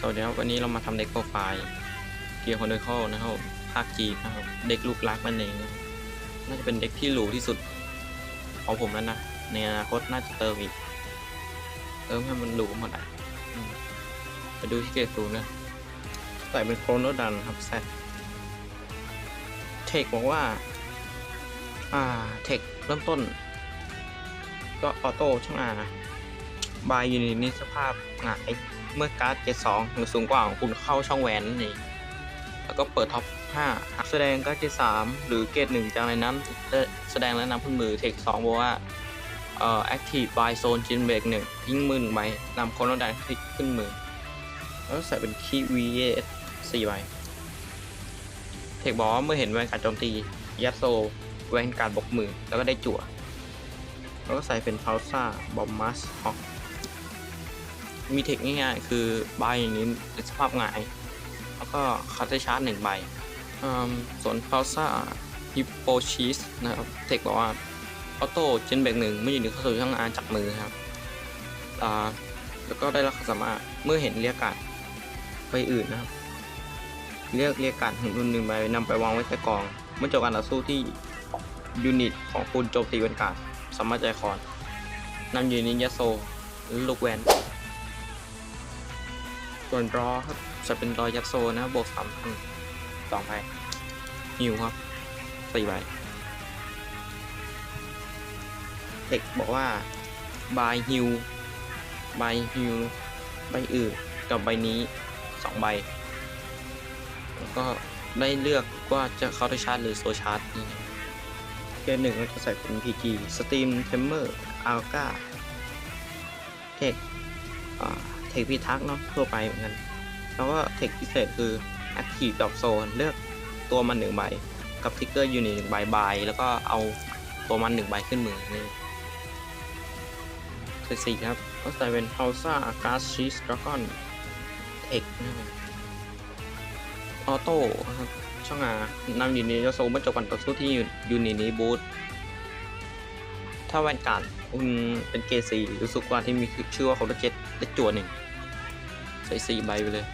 สวัสดีครับวันนี้เรามาทำเด็กโปรไฟล์เกียร์คอนเดอร์คนะครับภาคจีนะครับเด็กลูกรักนั่นเองน่าจะเป็นเด็กที่หรูที่สุดของผมแล้วนะในอนาคตน่าจะเติมอีกเติมให้มันหรูหมดอะอืมไปดูที่เกรดศูนย์นะใส่เป็นโครโนดันครับแซดเทคบอกว่า อ่าเทคเริ่มต้น ก็ออโต้ช่างอาบายอยู่ในสภาพหงาย เมื่อการ์ดเกรดสองหรือสูงกว่าของคุณเข้าช่องแหวนนั่นเองแล้วก็เปิดท็อป5หากแสดงการ์ดเกรดสามหรือเกรดหนึ่งจากในนั้นแสดงและนำขึ้นมือเทคสองบอกว่าเอ่อ active by zone จินเบรกหนึ่งทิ้งมือหนึ่งใบนำโคโนดันคลิกขึ้นมือ แล้วใส่เป็นคีย์ VS 4ใบเทคบอกว่าเมื่อเห็นแวนการ์ดโจมตียัดโซแวนการ์ดบกมือแล้วก็ได้จั่วแล้วก็ใส่เป็นพาวซ่าบอมมัสฮอก มีเทคง่ายๆคือใบอย่างนี้เป็นสภาพหงาย แล้วก็คัตเตอร์ชาร์จหนึ่งใบอืมส่วนพาวซ่าฮิปโปชีสนะครับ เทคบอกว่าออโต้เจนเบกหนึ่งไม่อยู่ในเข้าสู่ช่องอาจากมือครับอ่าแล้วก็ได้รับความสามารถเมื่อเห็นเรียกการ์ดไปอื่นนะครับเรียกเรียกการ์ดของรุ่นหนึ่งใบนำไปวางไว้ใต้กอง เมื่อจบการต่อสู้ที่ยูนิตของคุณโจมตีเป็นการ์ดสามารถใจคอนนำยู่ในยาโซลูกแวน ส่วนรอครับจะเป็นรอยัดโซนะบวกสามพันสองใบฮิวครับสี่ใบเด็กบอกว่าบายฮิวบายฮิวใบอื่นกับใบนี้สองใบ แล้วก็ได้เลือกว่าจะเข้าได้ชาร์จหรือโซชาร์จนี่เกมหนึ่งเราจะใส่เป็น PG Steam Timer Alga เทค เทคพิทักษ์เนาะทั่วไปเหมือนกัน แล้วก็เทคพิเศษคือ Active ดอกโซนเลือกตัวมันหนึ่งใบ กับทิกเกอร์ยูนิตหนึ่งใบบาย แล้วก็เอาตัวมันหนึ่งใบขึ้นมือนี่เทคสี่ครับก็ใส่เป็น h o u s a g a s Cheese Dragon เทคนะคออโต้ครับช่องอานำยู่ในยาโซเมื่อจบการต่อสู้ที่ยู่ในนี้บูธถ้าแวนการ์ดคุณเป็นเกซีรู้สึกว่าที่มีชื่อว่าเขาเจ็ด ได้จวหนึ่งใส่สี่ใบไปเลย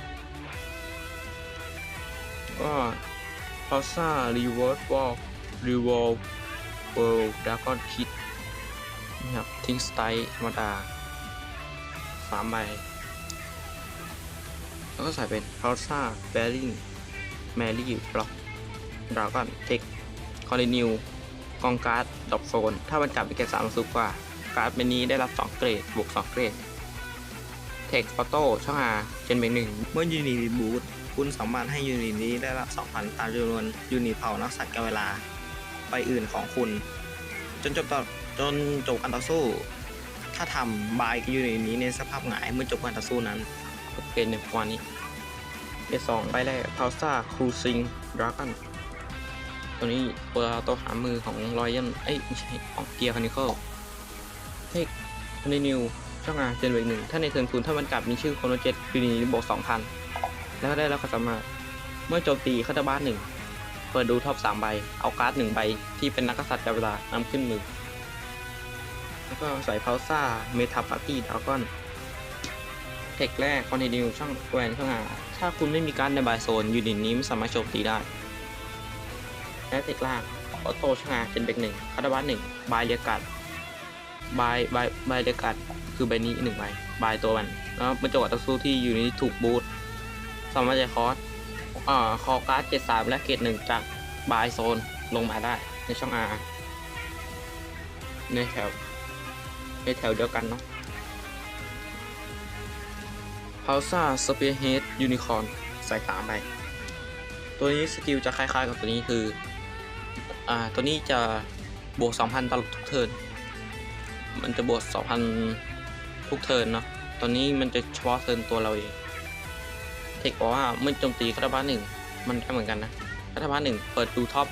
ก็พอซ่ารีเวิร์สวอลรีวอลเวิลด์ดากอนคิดนี่ครับทิ้งสไตล์ธรรมดาสามใบ แล้วก็ใส่เป็นพอซ่าแบริ่งแมรี่บล็อกดราก้อนเทคคอร์นิวกองการ์ดดอปโซน ถ้ามันกลับไปเกรดสามสูงกว่า การ์ดเมนนี้ได้รับ 2 เกรด บวก 2 เกรด ทคออโต้ช่องอาเจนเบงหนึ่งเมื่อยูนิตบูทคุณสามารถให้ยูนิตนี้ได้รับ 2,000 ตามจำนวนยูนิตเผ่านักสัตว์กับเวลาไปอื่นของคุณ จนจบต่อจนจบการต่อสู้ ถ้าทำบายยูนิตนี้ในสภาพหงายเมื่อจบการต่อสู้นั้นก็เป็นในประมาณนี้เกรดสองใบแรกพาวซ่าครูซิงดราก้อนตัวนี้เปิดตัวหามือของรอยันเอ้ยไม่ใช่ของเกียร์คานิเคิลเทคคอนติเนีย ช่องอาเจนเวกหนึ่งถ้าในเทิร์นคุณถ้ามันกลับมีชื่อโคโนเจ็ตยูนีบวกสองพันแล้วก็ได้รับความสามารถเมื่อโจมตีคาตาบ้านหนึ่งเปิดดูท็อปสามใบ เอาการ์ดหนึ่งใบที่เป็นนักกษัตริย์กับเวลานำขึ้นมือ แล้วก็ใส่พาวซ่าเมทาปาร์ตี้ดราก้อนเทคแรกคอนติเนียช่องแวนช่องอาถ้าคุณไม่มีการดในบายโซนยูนิตนี้ไม่สามารถโจมตีได้ และเทคล่างออโต้ช่องอาเป็นเบกหนึ่งคาร์บัสหนึ่งบายเรียกัดบายบายบายเรียกัด คือใบนี้หนึ่งใบบายตัวมันแล้วมันจะวัดต่อสู้ที่อยู่ในถูกบูทสามารถจะคอสอ่าคอการ์ดเกตสามและเกตหนึ่งจากบายโซนลงมาได้ในช่องอาในแถวในแถวเดียวกันเนาะพาวซ่าสเปียร์เฮดยูนิคอร์นใส่สามไป ตัวนี้สกิลจะคล้ายๆกับตัวนี้คือ อ่า ตัวนี้จะบวก 2,000 ตลอดทุกเทิร์น มันจะบวก 2,000 ทุกเทิร์นเนาะตัวนี้มันจะเฉพาะเทิร์นตัวเราเอง เทคบอกว่าเมื่อโจมตีคาตาบาหนึ่งมันได้เหมือนกันนะคาตาบาหนึ่งเปิดดูท็อป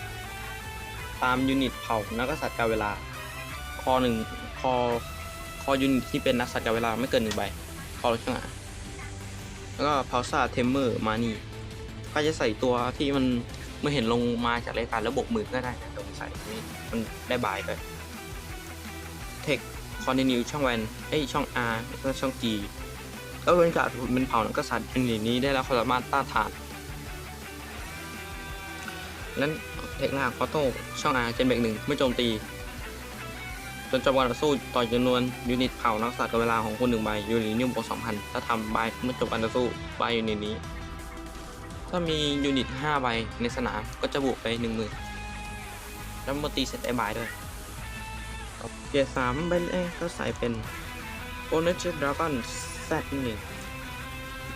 ตามยูนิตเผ่านักกษัตริย์กาเวลา คอหนึ่งคอคอยูนิตที่เป็นนักษัตริย์กาเวลาไม่เกินหนึ่งใบ คอรถข้างหน้าแล้วก็พาวซ่าเทมเมอร์มานี่ก็จะใส่ตัวที่มันเมื่อเห็นลงมาจากรายการแล้วบกมือก็ได้ตรงใส่นี่มันได้บายไปเทค คอนติเนียช่องแวนเอ้ยช่อง R แล้วช่อง G ก็เป็นการดเป็นเผ่านักกษัตริย์ยูนิตนี้ได้รับความสามารถต้านทานนั้นเทคนาคอโต้ช่องอาเจนเบกหนึ่งไม่โจมตี จนจบการต่อสู้ต่อจำนวนยูนิตเผ่านักสัตว์กับเวลาของคุณหนึ่งใบยูนิตนิ้วบวกสองพันถ้าทำใบเมื่อจบการต่อสู้ใบยูนิตนี้ ถ้ามียูนิตห้าใบในสนามก็จะบวกไปหนึ่งหมื่นแล้วมาตีเสร็จได้บายด้วย เกียร์สามใบแรกก็ใส่เป็นโอเนจอร์ดราก้อนแซดหนึ่ง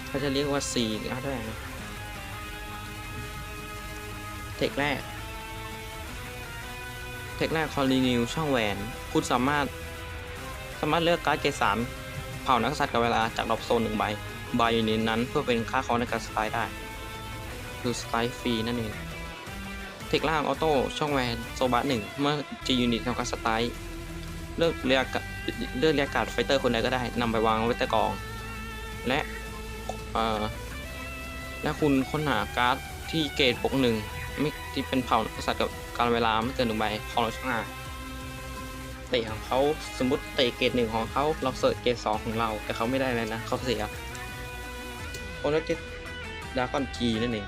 เขาจะเรียกว่าสี่ก็ได้นะเทคแรก เทคแรกคอรีนิวช่องแหวน คุณสามารถ สามารถเลือกการ์ดเกสามเผ่านักษัตริย์กับเวลาจากดรอปโซนหนึ่งใบใบอยู่ในนั้นเพื่อเป็นค่าคอในการสไตล์ได้คือสไตล์ฟรีนั่นเอง เทคล่างออโต้ช่องแวนโซบัสหนึ่งเมื่อจียูนิตทำการสไตล์ เลือกเรียกเลือกเรียกการ์ดไฟเตอร์คนใดก็ได้นำไปวางไว้ใต้กอง และเอ่อและคุณค้นหาการ์ดที่เกรดปกหนึ่งไม่ที่เป็นเผ่ากษัตริย์กับการเวลาไม่เกินหนึ่งใบของเราช่างอาเตะของเขาสมมติเตะเกรดหนึ่งของเขาเราเสิร์ชเกรดสองของเรา แต่เขาไม่ได้เลยนะเขาเสียโอนัจิดากอนจีนั่นเอง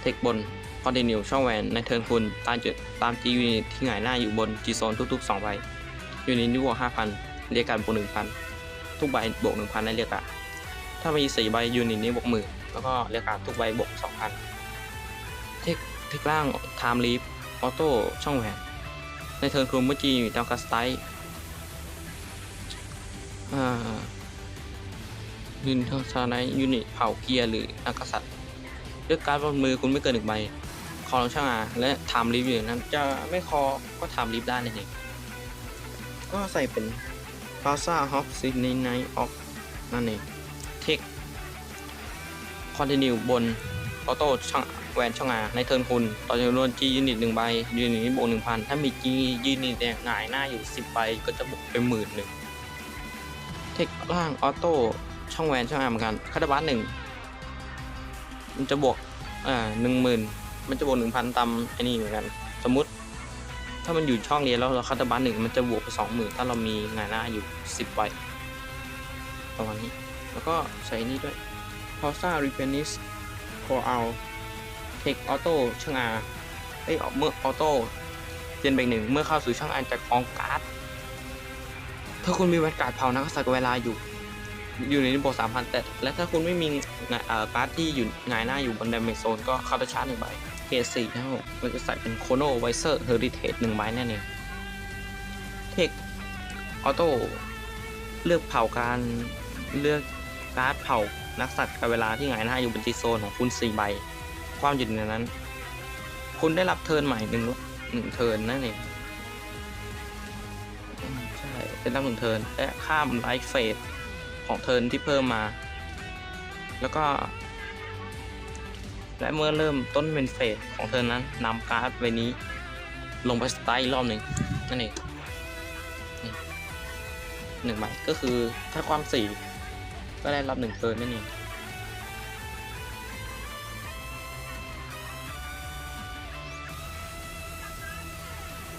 เทคบนคอนติเนียช่องแวนในเทิร์นคุณตามจุดตามจียูนิตที่หงายหน้าอยู่บนจีโซนทุกๆ2ใบ ยูนิตนี่บวก5,000เรียกการบวก1,000ทุกใบบวก1,000ได้เรียกการถ้ามี4ใบยูนิตนี้บวกหมื่นแล้วก็เรียกการทุกใบบวก2,000เทคเทคล่างไทม์ลีฟออโต้ช่องแหวนในเทิร์นคุณเมื่อจีดาวกัสไตอ่ายืนเท่าชาไนยูนิตเผาเกียร์หรือนักษัตริย์เลือกการ์ดบนมือคุณไม่เกินหนึ่งใบคอลงช่างอาและไทม์ลิฟอยู่นั้นจะไม่คอก็ไทม์ลิฟได้นั่นเอง ก็ใส่เป็นพาซาฮอปซินไนออฟนั่นเองเทคคอนติเนียบนออโต้ช่างแหวนช่างอาในเทิร์นคุณต่อจำนวนจียูนิตหนึ่งใบยูนิตนี้บวกหนึ่งพันถ้ามีจียูนิตเนี่ยหงายหน้าอยู่สิบใบก็จะบวกไปหมื่นหนึ่งเทคล่างออโต้ช่องแหวนช่างอาเหมือนกันคาร์บัสหนึ่งมันจะบวกอ่าหนึ่งหมื่นมันจะบวกหนึ่งพันตามไอ้นี่เหมือนกัน สมมติ ถ้ามันอยู่ช่องเรียนแล้วเราคัตเตอร์บัสหนึ่งมันจะบวกไปสองหมื่นถ้าเรามีงานหน้าอยู่สิบใบประมาณนี้ แล้วก็ใส่นี่ด้วย p a u s a r e p e n i s Core Out Take Auto ช่างอาเอ้ยเมื่อออโต้เจนเบรกหนึ่งเมื่อเข้าสู่ช่องอันจากของการ์ดถ้าคุณมีแวนการ์ดเผานักษัตริย์เวลาอยู่ อยู่ในโบสามพันแต่และถ้าคุณไม่มีงเอ่อการ์ดที่อยู่หงายหน้าอยู่บนดมเมจโซนก็เข้าไปชาร์จหนึ่งใบ เกรดสี่นะครับผมมันจะใส่เป็นโคโนไวเซอร์เฮอริเทจหนึ่งใบแน่นเองเทคออโต้เลือกเผาการเลือกการ์ดเผานักสัตว์กับเวลาที่หงายหน้าอยู่บนจีโซนของคุณสี่ใบ ความอยู่ในนั้น คุณได้รับเทิร์นใหม่หนึ่งหนึ่งเทิร์นนั่นเองใช่ได้รับหนึ่งเทิร์นและข้ามไลฟ์เฟสของเทิร์นที่เพิ่มมา แล้วก็ และเมื่อเริ่มต้นเป็นเฟสของเทิร์นนั้นนำการ์ดใบนี้ ลงไปสไตล์อีกรอบหนึ่งนั่นเองหนึ่งใบก็คือถ้าความสี่ก็ได้รับหนึ่งเทิร์นนั่นเอง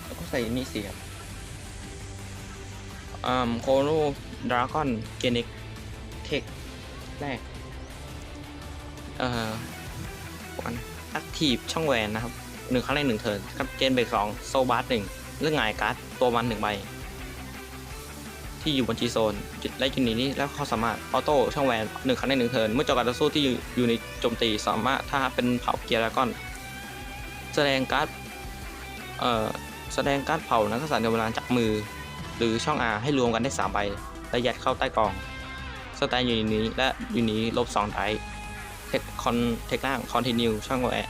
แล้วก็ใส่นี่เสียบอ่าโคโนดราก้อนเกนิกเทคแรกเอ่อ แอคทีฟช่องแวนนะครับหนึ่งครั้งในหนึ่งเทิร์นครับเกนเบรกสองโซบาร์หนึ่งเรื่องหงายการ์ดตัวมันหนึ่งใบ ที่อยู่บนจีโซนและยูนิตนี้แล้วเขาสามารถออโต้ช่องแวนหนึ่งครั้งในหนึ่งเทิร์นเมื่อจบการต่อสู้ที่อยู่ในโจมตีสามารถถ้าเป็นเผาเกียร์ดราก้อนแสดงการ์ดเอ่อแสดงการ์ดเผานักกษัตริย์ในเวลาจากมือ หรือช่อง R ให้รวมกันได้3ใบและยัดเข้าใต้กล่อง สแตนอยู่ในนี้และอยู่นี้ลบ2ไดร์ ทคคอนเทคล่างคอนติเนียช่องแหวน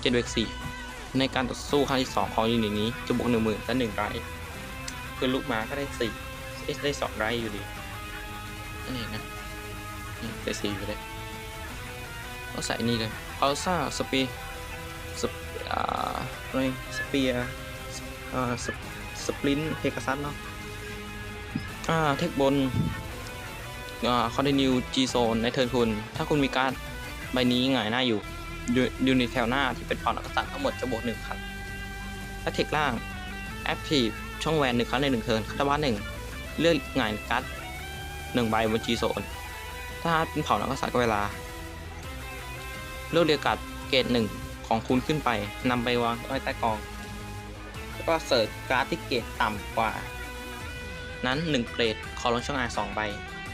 เจ็ดเวกสี่ในการต่อสู้ครั้งที่2ของยูนิตนี้จะบวกหนึ่งหมื่นและหนึ่งไรคือลูกมาก็ได้สี่เอ๊ะได้สองไรอยู่ดีนั่นเองนะนี่ได้สี่อยู่เลยก็ใส่นี่เลยอัลซ่าสปีสปอ่าอะไรสเปียอ่าสสปรินเพก a ซัสเนาะอ่าเทคบนอ่าคอนติเนียจีโซนในเทิร์นคุณ ถ้าคุณมีการ์ด ใบนี้หงายหน้าอยู่ยูนิตแถวหน้าที่เป็นเผ่านักษัตริย์ทั้งหมดจะบวกหนึ่งครั้งถ้าเทคล่างแอคทีฟช่องแวนหนึ่งครั้งในหนึ่งเทิร์นคาตาบ้านหนึ่งเลือกหงายการ์ดหนึ่งใบบนจีโซน ถ้าเป็นเผ่านักษัตริย์ก็เวลา เลือกเรียกการ์ดเกรดหนึ่งของคุณขึ้นไปนำไปวางไว้ใต้กอง แล้วก็เสิร์ชการ์ดที่เกรดต่ำกว่า นั้นหนึ่งเกรดขอลงช่องไอสองใบ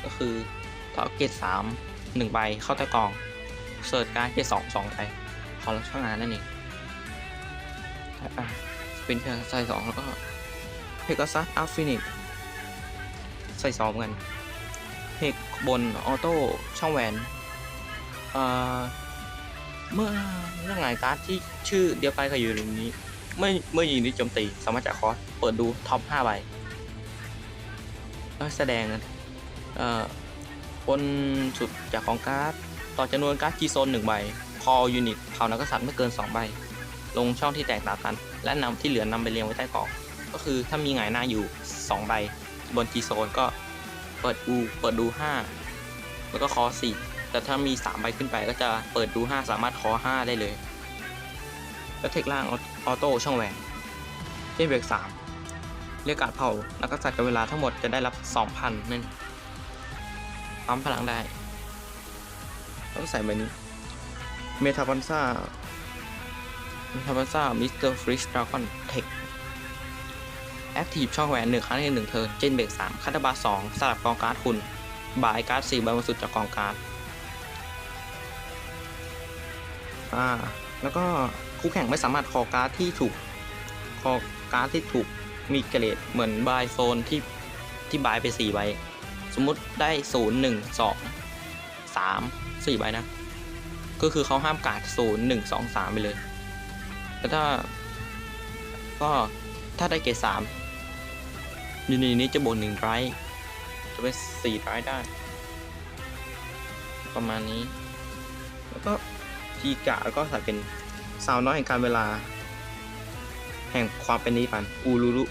ก็คือถ้าเอาเกรดสามหนึ่งใบเข้าใต้กอง เสิร์ชการ์ดเกสองสองใบขอลงช่องอายนั่นเองอะเป็นเพียงใส่สองแล้วก็เพก a ซัสอัลฟินิกใส่สองกันเพกบนออโต้ช่องแหวนเอ่อเมื่อเรื่องงานการ์ดที่ชื่อเดียวกันกับอยู่ในนี้เมื่อเมื่อยิงที่โจมตีสามารถจากคอสเปิดดูท็อป5ใบแล้วแสดงเอ่อบนสุดจากของการ์ด ต่อจำนวนการ์ดจีโซน1ใบ คอยูนิตเผ่านักกษัตริย์ไม่เกิน 2 ใบ ลงช่องที่แตกต่างกัน และนำที่เหลือนำไปเรียงไว้ใต้กองก็คือถ้ามีหงายหน้าอยู่ 2 ใบ บนจีโซนก็เปิดดูเปิดดู 5 แล้วก็คอ 4 แต่ถ้ามี 3 ใบขึ้นไปก็จะเปิดดู 5 สามารถคอ 5 ได้เลย แล้วเทคล่างออโต้ช่องแหวนเจนเบรกสามเรียกการเผานักกษัตริย์กับเวลาทั้งหมดจะได้รับ 2,000นั่นปั๊มพลังได้ แล้วก็ใส่ใบนี้ เมทาบันซ่าเมทาบันซ่ามิสเตอร์ฟริชดราก้อนเทคแอคทีฟช่องแหวนหนึ่งครั้งในหนึ่งเทิร์นเจนเบรกสามคัตบาสองสลับกองการ์ดคุณ บายการ์ดสี่ใบบนสุดจากกองการ์ด อ่า แล้วก็คู่แข่งไม่สามารถคอการ์ดที่ถูก คอการ์ดที่ถูกมีเกรดเหมือนบายโซนที่ที่บายไป4ใบ สมมุติได้0 1 2 3 4ใบนะ ก็คือเขาห้ามการ์ด0 1 2 3ไปเลยแต่ถ้า ก็ถ้าได้เกรด3ยูนิตนี้จะบวก1ไรท์จะเป็น4ไรท์ได้ ประมาณนี้ แล้วก็ทีกะแล้วก็ใส่เป็นซาวน้อยแห่งการเวลา แห่งความเป็นนิรันดร์อูรูรุ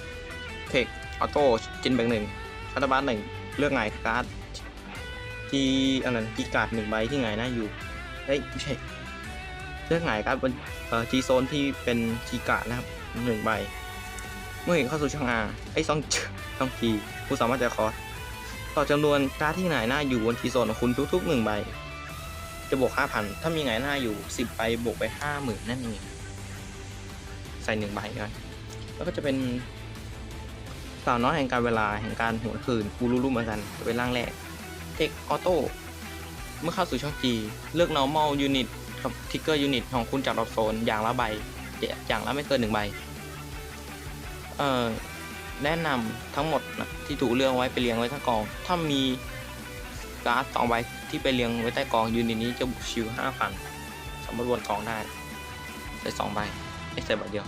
เทคออโต้จินแบงหนึ่งคาตาบัสหนึ่งเลือกไงายการ์ด ที่อันนั้นทีการ์ดหนึ่งใบที่ไงายหน้าอยู่เฮ้ยไม่ใช่เลือกไงายการ์ดบนเอ่อจีโซนที่เป็นทีการ์ดนะครับหนึ่งใบ เมื่อเห็นเข้าสู่ช่องอาไอ้ซองซองทีผู้สามารถจะคอร์สต่อจำนวนการ์ดที่ไงายหน้าอยู่บนจีโซนของคุณทุกๆหนึ่งใบ จะบวก5,000ถ้ามีไงหน้าอยู่10ใบบวกไป50,000นั่นเองใส่1ใบกันแล้วก็จะเป็นสาวน้อยแห่งการเวลาแห่งการหวนคืนกูรู้ๆเหมือนกันจะเป็นร่างแรก เทคออโต้เมื่อเข้าสู่ช่อง G เลือก normal unit กับ trigger unit ของคุณจากรอบโซนอย่างละใบ อย่างละไม่เกิน1ใบ เอ่อ แนะนำทั้งหมดนะที่ถูกเลือกไว้ไปเรียงไว้ทั้งกอง ถ้ามีการ์ดสองใบที่ไปเรียงไว้ใต้กองยูนิตนี้จะบวกชิวห้าพันสามารถวนกองได้ใส่สองใบไม่ใส่ใบเดียว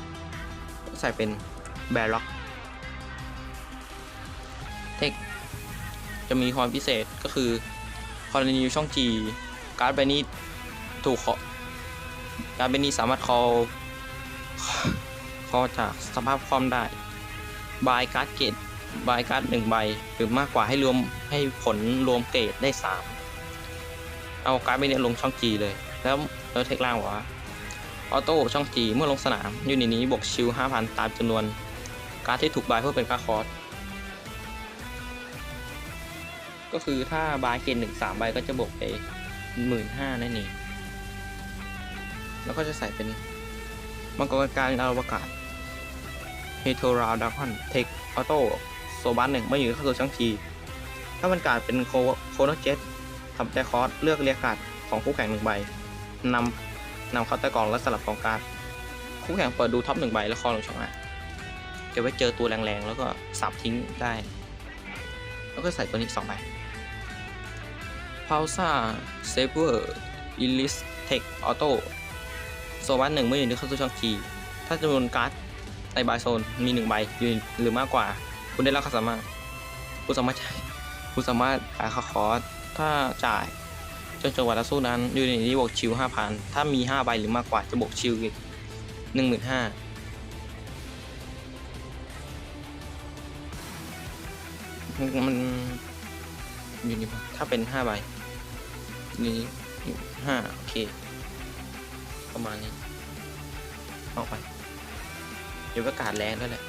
ใส่เป็นแบล็อกเทค จะมีความพิเศษก็คือคอร์นิวช่อง G การ์ดใบนี้ถูกขอการ์ดใบนี้สามารถคอคอจากสภาพคอมได้บายการ์ดเกตบายการ์ดหนึ่งใบหรือมากกว่าให้รวมให้ผลรวมเกรดได้ 3 เอาการ์ดใบนี้ลงช่อง G เลย แล้วแล้วเทคล่างว่าออโต้ช่อง G เมื่อลงสนามยูนิตนี้บวกชิล5,000 ตามจำนวนการ์ดที่ถูกบายเพื่อเป็นค่าคอร์ส ก็คือถ้าบายเกณฑ์หนึ่งสามใบก็จะบวกไปหมื่นห้านั่นเองแล้วก็จะใส่เป็นมังกรการอวกาศเฮโทราดักคอนเทคออโต้โซบัสหนึ่งไม่อยู่เข้าสู่ช่องทีถ้ามันการเป็นโคโคโนเจ็ตทำใจคอร์สเลือกเรียกการ์ดของคู่แข่งหนึ่งใบนำนำเข้าต้กล่องและสลับกองการ์ดคู่แข่งเปิดดูท็อปหนึ่งใบแล้วคอลงช่องอะเก็บไว้เจอตัวแรงๆ แล้วก็สับทิ้งได้ แล้วก็ใส่ตัวนี้สองใบ พาวซ่าเซเวอร์อิลิสเทคออโต้โซบัสหนึ่งเมื่ออยู่ในเข้าสู่ช่องทีถ้าจำนวนการ์ดในบายโซนมีหนึ่งใบยืนหรือมากกว่า คุณได้รับค่าสามารถคุณสามารถคุณสามารถจ่ายค่าคอร์สถ้าจ่ายจนจังหวะต่อสู้นั้นยูนิตนี้บวกชิลห้าพันถ้ามีห้าใบหรือมากกว่าจะบวกชิลอีกหนึ่งหมื่นห้ามันอยู่นี่ถ้าเป็นห้าใบ นี้ห้าโอเค ประมาณนี้ ออกไป เดี๋ยวอากาศแรงด้วยแหละ